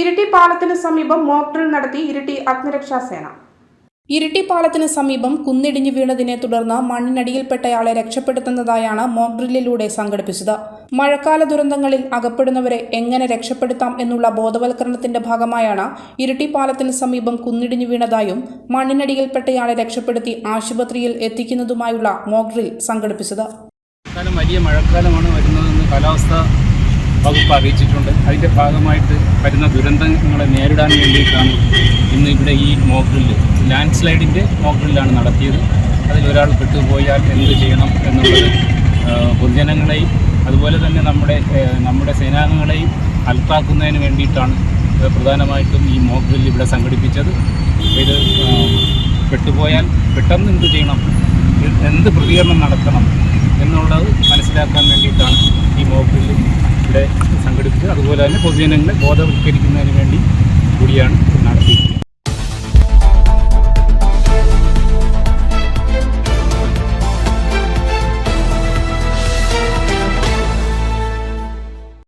ഇരിട്ടി പാലത്തിന് സമീപം മോക്ഡ്രിൽ നടത്തി ഇരിട്ടി അഗ്നിരക്ഷാ സേന. ഇരിട്ടി പാലത്തിന് സമീപം കുന്നിടിഞ്ഞു വീണതിനെ തുടർന്ന് മണ്ണിനടിയിൽപ്പെട്ടയാളെ രക്ഷപ്പെടുത്തുന്നതായാണ് മോക്ഡ്രില്ലിലൂടെ സംഘടിപ്പിച്ചത്. മഴക്കാല ദുരന്തങ്ങളിൽ അകപ്പെടുന്നവരെ എങ്ങനെ രക്ഷപ്പെടുത്താം എന്നുള്ള ബോധവൽക്കരണത്തിന്റെ ഭാഗമായാണ് ഇരിട്ടി പാലത്തിന് സമീപം കുന്നിടിഞ്ഞു വീണതായും മണ്ണിനടിയിൽപ്പെട്ടയാളെ രക്ഷപ്പെടുത്തി ആശുപത്രിയിൽ എത്തിക്കുന്നതുമായുള്ള മോക്ഡ്രിൽ സംഘടിപ്പിച്ചത്. വലിയ മഴക്കാലമാണ് വരുന്നതെന്ന് കാലാവസ്ഥ വകുപ്പ് അറിയിച്ചിട്ടുണ്ട്. അതിന്റെ ഭാഗമായിട്ട് വരുന്ന ദുരന്തങ്ങളെ നേരിടാൻ വേണ്ടിയിട്ടാണ് ഇന്ന് ഇവിടെ ഈ മോക്ഡ്രില്ല് ലാൻഡ് സ്ലൈഡിന്റെ മോക്ഡ്രില്ലാണ് നടത്തിയത്. അതിൽ ഒരാൾ പെട്ടുപോയാൽ എന്ത് ചെയ്യണം എന്നുള്ളത് പൊതുജനങ്ങളെയും അതുപോലെ തന്നെ നമ്മുടെ നമ്മുടെ സേനാംഗങ്ങളെയും അലർട്ടാക്കുന്നതിന് വേണ്ടിയിട്ടാണ് പ്രധാനമായിട്ടും ഈ മോക്ക് മോക്ഡ്രില്ല് ഇവിടെ സംഘടിപ്പിച്ചത്. ഇത് പെട്ടുപോയാൽ പെട്ടെന്ന് എന്ത് ചെയ്യണം എന്ത് പ്രതികരണം നടത്തണം എന്നുള്ളത് മനസ്സിലാക്കാൻ വേണ്ടിയിട്ടാണ് ഈ മോക്കിൽ ഇവിടെ സംഘടിപ്പിച്ചത് അതുപോലെ തന്നെ പൊതുജനങ്ങളെ ബോധവൽക്കരിക്കുന്നതിന് വേണ്ടി കൂടിയാണ്.